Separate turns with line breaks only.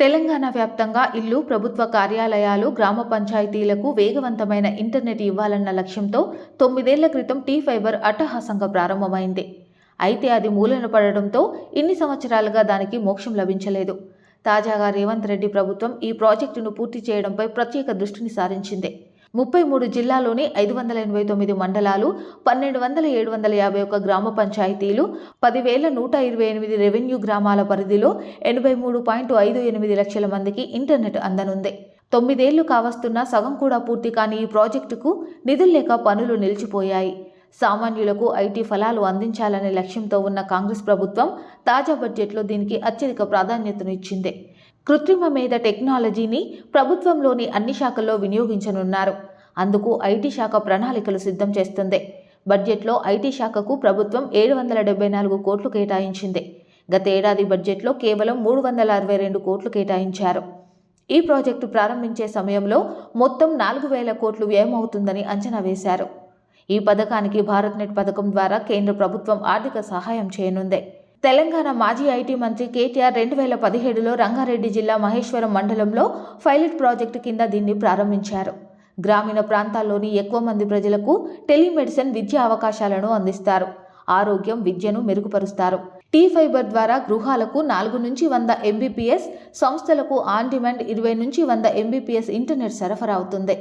తెలంగాణ వ్యాప్తంగా ఇల్లు ప్రభుత్వ కార్యాలయాలు గ్రామ పంచాయతీలకు వేగవంతమైన ఇంటర్నెట్ ఇవ్వాలన్న లక్ష్యంతో తొమ్మిదేళ్ళ క్రితం టీ ఫైబర్ అట్టహాసంగా ప్రారంభమైంది. అయితే అది మూలన పడడంతో ఇన్ని సంవత్సరాలుగా దానికి మోక్షం లభించలేదు. తాజాగా రేవంత్ రెడ్డి ప్రభుత్వం ఈ ప్రాజెక్టును పూర్తి చేయడంపై ప్రత్యేక దృష్టిని సారించింది ముప్పై మూడు జిల్లాలోని ఐదు వందల ఎనభై తొమ్మిది మండలాలు పన్నెండు వందల ఏడు వందల యాభై ఒక గ్రామ పంచాయతీలు పదివేల నూట ఇరవై ఎనిమిది రెవెన్యూ గ్రామాల పరిధిలో ఎనభై మూడు పాయింట్ ఐదు ఎనిమిది లక్షల మందికి ఇంటర్నెట్ అందనుంది. తొమ్మిదేళ్ళు కావస్తున్నా సగం కూడా పూర్తి కాని ఈ ప్రాజెక్టుకు నిధులు లేక పనులు నిలిచిపోయాయి. సామాన్యులకు ఐటీ ఫలాలు అందించాలనే లక్ష్యంతో ఉన్న కాంగ్రెస్ ప్రభుత్వం తాజా బడ్జెట్లో దీనికి అత్యధిక ప్రాధాన్యతను ఇచ్చింది. కృత్రిమ మేధ టెక్నాలజీని ప్రభుత్వంలోని అన్ని శాఖల్లో వినియోగించనున్నారు. అందుకు ఐటీ శాఖ ప్రణాళికలు సిద్ధం చేస్తుంది. బడ్జెట్లో ఐటీ శాఖకు ప్రభుత్వం ఏడు వందల డెబ్బై నాలుగు కోట్లు కేటాయించింది. గత ఏడాది బడ్జెట్లో కేవలం మూడు వందల అరవై రెండు కోట్లు కేటాయించారు. ఈ ప్రాజెక్టు ప్రారంభించే సమయంలో మొత్తం నాలుగు వేల కోట్లు వ్యయమవుతుందని అంచనా వేశారు. ఈ పథకానికి భారత్ నెట్ పథకం ద్వారా కేంద్ర ప్రభుత్వం ఆర్థిక సహాయం చేయనుంది. తెలంగాణ మాజీ ఐటీ మంత్రి కేటీఆర్ రెండు వేల పదిహేడులో రంగారెడ్డి జిల్లా మహేశ్వరం మండలంలో పైలట్ ప్రాజెక్టు కింద దీన్ని ప్రారంభించారు. గ్రామీణ ప్రాంతాల్లోని ఎక్కువ మంది ప్రజలకు టెలిమెడిసిన్ విద్యా అవకాశాలను అందిస్తారు. ఆరోగ్యం విద్యను మెరుగుపరుస్తారు. టీ ఫైబర్ ద్వారా గృహాలకు నాలుగు నుంచి వంద ఎంబీపీఎస్ సంస్థలకు ఆన్ డిమాండ్ ఇరవై నుంచి వంద ఎంబీపీఎస్ ఇంటర్నెట్ సరఫరా అవుతుంది.